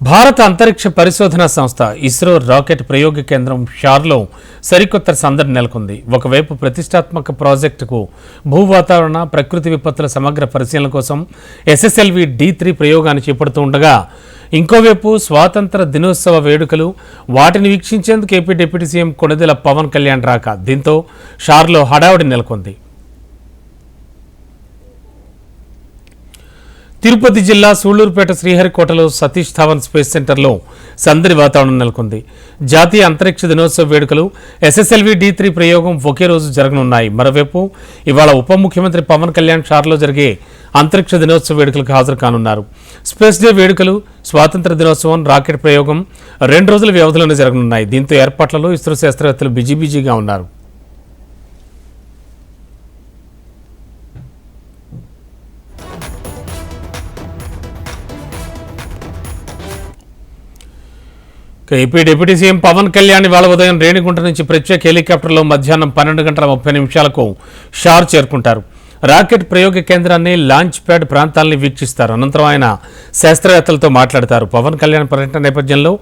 భారత అంతరిక్ష పరిశోధన సంస్థ ఇస్రో రాకెట్ ప్రయోగ కేంద్రం షార్లో సరికొత్త సందడి నెలకొంది. ఒకవైపు ప్రతిష్టాత్మక ప్రాజెక్టుకు భూ వాతావరణ ప్రకృతి విపత్తుల సమగ్ర పరిశీలన కోసం ఎస్ఎస్ఎల్వి డి త్రీ ప్రయోగాన్ని చేపడుతూ ఉండగా ఇంకోవైపు స్వాతంత్ర దినోత్సవ వేడుకలు వాటిని వీక్షించేందుకు AP deputy CM Konidela Pawan Kalyan రాక. దీంతో షార్లో హడావుడి నెలకొంది. తిరుపతి జిల్లా సూళ్ళూరుపేట శ్రీహరికోటలో సతీష్ ధావన్ స్పేస్ సెంటర్లో సందడి వాతావరణం నెలకొంది. జాతీయ అంతరిక్ష దినోత్సవ వేడుకలు ఎస్ఎస్ఎల్వి డి త్రీ ప్రయోగం ఒకే రోజు జరగనున్నాయి. మరోవైపు ఇవాళ ఉప ముఖ్యమంత్రి పవన్ కళ్యాణ్ షార్లో జరిగే అంతరిక్ష దినోత్సవ వేడుకలకు హాజరు కానున్నారు. స్పేస్ డే వేడుకలు స్వాతంత్ర దినోత్సవం రాకెట్ ప్రయోగం రెండు రోజుల వ్యవధిలోనే జరగనున్నాయి. దీంతో ఏర్పాట్లలో ఇస్రో శాస్త్రవేత్తలు బిజీ బిజీగా ఉన్నారు. AP deputy CM Pawan Kalyan ఇవాళ ఉదయం రేణిగుంట నుంచి ప్రత్యేక హెలికాప్టర్లో మధ్యాహ్నం పన్నెండు గంటల ముప్పై నిమిషాలకు షార్ చేరుకుంటారు. రాకెట్ ప్రయోగ కేంద్రాన్ని లాంచ్ ప్యాడ్ ప్రాంతాలని వీక్షిస్తారు. అనంతరం ఆయన శాస్త్రవేత్తలతో మాట్లాడతారు. పవన్ కళ్యాణ్ పర్యటన నేపథ్యంలో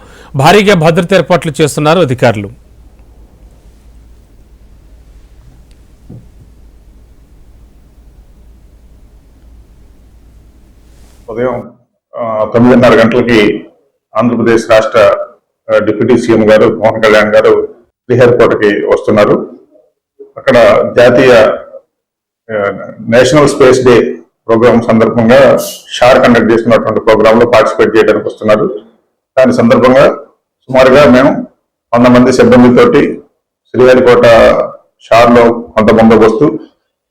భారీగా భద్రత ఏర్పాట్లు చేస్తున్నారు అధికారులు. ఉదయం తొమ్మిదిన్నర గంటలకి ఆంధ్రప్రదేశ్ రాష్ట్ర డిప్యూటీ సీఎం గారు పవన్ కళ్యాణ్ గారు శ్రీహరికోటకి వస్తున్నారు. అక్కడ జాతీయ నేషనల్ స్పేస్ డే ప్రోగ్రామ్ సందర్భంగా షార్ కండక్ట్ చేస్తున్నటువంటి ప్రోగ్రామ్లో పార్టిసిపేట్ చేయడానికి వస్తున్నారు. దాని సందర్భంగా సుమారుగా మేము వంద మంది సిబ్బందితోటి శ్రీహరికోట షార్లో కొంత బందోబస్తు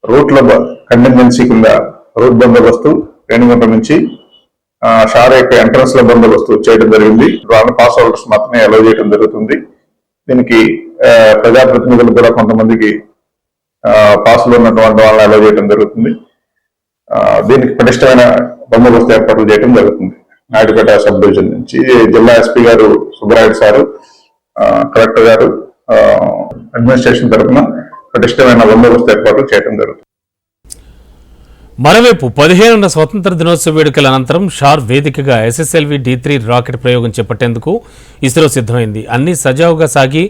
రూట్లో కంటింజెన్సీ కింద రూట్ బందోబస్తు రేణిగుంట నుంచి షార్ యొక్క ఎంట్రన్స్లో బందోబస్తు చేయడం జరిగింది. వాళ్ళని పాస్ అవుట్స్ మాత్రమే అలౌ చేయడం జరుగుతుంది. దీనికి ప్రజాప్రతినిధులు కూడా కొంతమందికి పాసులు ఉన్నటువంటి వాళ్ళని అలౌ చేయడం జరుగుతుంది. దీనికి పటిష్టమైన బందోబస్తు ఏర్పాట్లు చేయడం జరుగుతుంది. నాయుడుపేట సబ్ డివిజన్ నుంచి జిల్లా ఎస్పీ గారు సుబ్బరాయుడు సారు కలెక్టర్ గారు అడ్మినిస్ట్రేషన్ తరఫున పటిష్టమైన బందోబస్తు ఏర్పాట్లు చేయడం జరుగుతుంది. మరోవైపు పదిహేనున్న స్వతంత్ర దినోత్సవ వేడుకల అనంతరం షార్ వేదికగా ఎస్ఎస్ఎల్వి డి త్రీ రాకెట్ ప్రయోగం చేపట్టేందుకు ఇస్రో సిద్ధమైంది. అన్ని సజావుగా సాగి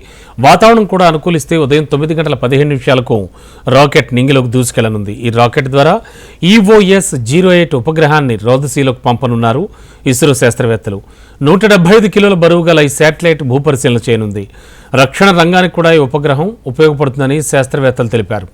వాతావరణం కూడా అనుకూలిస్తే ఉదయం తొమ్మిది గంటల పదిహేను నిమిషాలకు రాకెట్ నింగిలోకి దూసుకెళ్ళనుంది. ఈ రాకెట్ ద్వారా ఈఓఎస్ జీరో ఎయిట్ ఉపగ్రహాన్ని రోదసీలోకి పంపనున్నారు ఇస్రో శాస్త్రవేత్తలు. నూట డెబ్బై ఐదు కిలోల బరువు గల ఈ శాటిలైట్ భూపరిశీలన చేయనుంది. రక్షణ రంగానికి కూడా ఈ ఉపగ్రహం ఉపయోగపడుతుందని శాస్త్రవేత్తలు తెలిపారు.